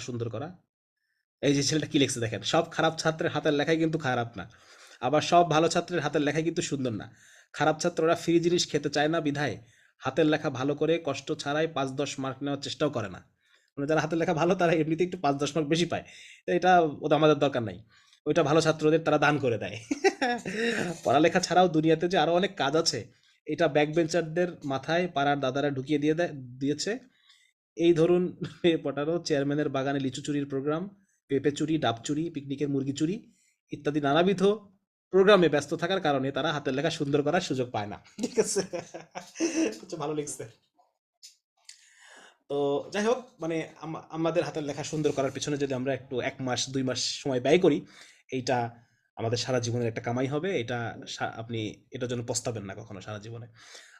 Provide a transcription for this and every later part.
সুন্দর করা। এই যে ছেলেটা কি লিখছে দেখেন, সব খারাপ ছাত্রের হাতের লেখাই কিন্তু খারাপ না। আবার সব ভালো ছাত্রের হাতের লেখাই কিন্তু সুন্দর না। খারাপ ছাত্ররা ফ্রি জিনিস খেতে চায় না বিধায়। হাতের লেখা ভালো করে কষ্ট ছাড়াই পাঁচ দশ মার্ক নেওয়ার চেষ্টাও করে না। মানে যারা হাতের লেখা ভালো, তারা এমনিতে একটু পাঁচ দশ মার্ক বেশি পায়। এটা ওটা আমাদের দরকার নাই। ওইটা ভালো ছাত্রদের তারা দান করে দেয়। পড়ালেখা ছাড়াও দুনিয়াতে যে আরও অনেক কাজ আছে, এটা ব্যাক বেঞ্চারদের মাথায় পাড়ার দাদারা ঢুকিয়ে দিয়ে দেয়, দিয়েছে। এই ধরুন পটারো চেয়ারম্যানের বাগানে লিচু চুরির প্রোগ্রাম, পেঁপে চুরি, ডাব চুরি, পিকনিকের মুরগি চুরি ইত্যাদি নানাবিধ প্রোগ্রামে ব্যস্ত থাকার কারণে তারা হাতের লেখা সুন্দর করার সুযোগ পায় না। ঠিক আছে। ভালো লিখছে তো যাই হোক মানে আম- আমাদের হাতের লেখা সুন্দর করার পিছনে যদি আমরা একটু এক মাস, দুই মাস সময় ব্যয় করি, এইটা আমাদের সারা জীবনের একটা কামাই হবে। এটা আপনি এটার জন্য পস্তাবেন না কখনো সারা জীবনে।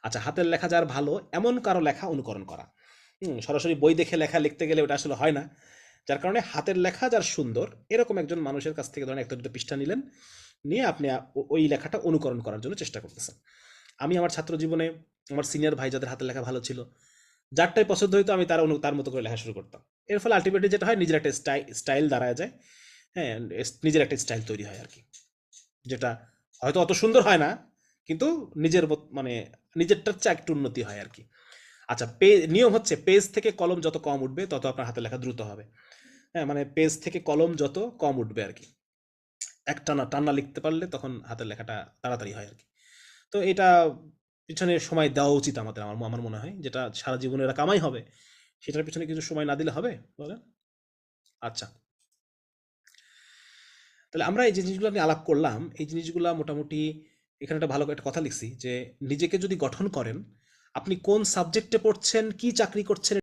আচ্ছা হাতের লেখা যার ভালো, এমন কারও লেখা অনুকরণ করা। সরাসরি বই দেখে লেখা লিখতে গেলে ওটা আসলে হয় না। যার কারণে হাতের লেখা যার সুন্দর, এরকম একজন মানুষের কাছ থেকে ধরেন একটা দুটো পৃষ্ঠা নিলেন, নিয়ে আপনি ওই লেখাটা অনুকরণ করার জন্য চেষ্টা করতেছেন। আমি আমার ছাত্র জীবনে আমার সিনিয়র ভাই যাদের হাতের লেখা ভালো ছিল, যারটাই পছন্দ হইতো আমি তার অনু- তার মতো করে লেখা শুরু করতাম। এর ফলে আলটিমেটলি যেটা হয়, নিজের একটা স্টাইল স্টাইল দাঁড়ায় যায়। হ্যাঁ নিজের একটা স্টাইল তৈরি হয় আর কি যেটা হয়তো অত সুন্দর হয় না, কিন্তু নিজের মানে নিজেরটার চেয়ে একটু উন্নতি হয় আর কি আচ্ছা পে, নিয়ম হচ্ছে পেজ থেকে কলম যত কম উঠবে, তত আপনার হাতের লেখা দ্রুত হবে। হ্যাঁ মানে পেজ থেকে কলম যত কম উঠবে আর কি। এক টানা টানা লিখতে পারলে তখন হাতের লেখাটা তাড়াতাড়ি হয় আর কি। তো এটা পিছনে সময় দেওয়া উচিত আমাদের, আমার আমার মনে হয়, যেটা সারা জীবনের কামাই হবে, সেটার পিছনে কিছু সময় না দিলে হবে, বলেন? আচ্ছা। তাহলে আমরা এই জিনিসগুলো নিয়ে আলাপ করলাম, এই জিনিসগুলো মোটামুটি এখানে একটা ভালো একটা কথা লিখছি যে, নিজেকে যদি গঠন করেন আপনি কোন সাবজেক্টে পড়ছেন কি চাকরি করছেন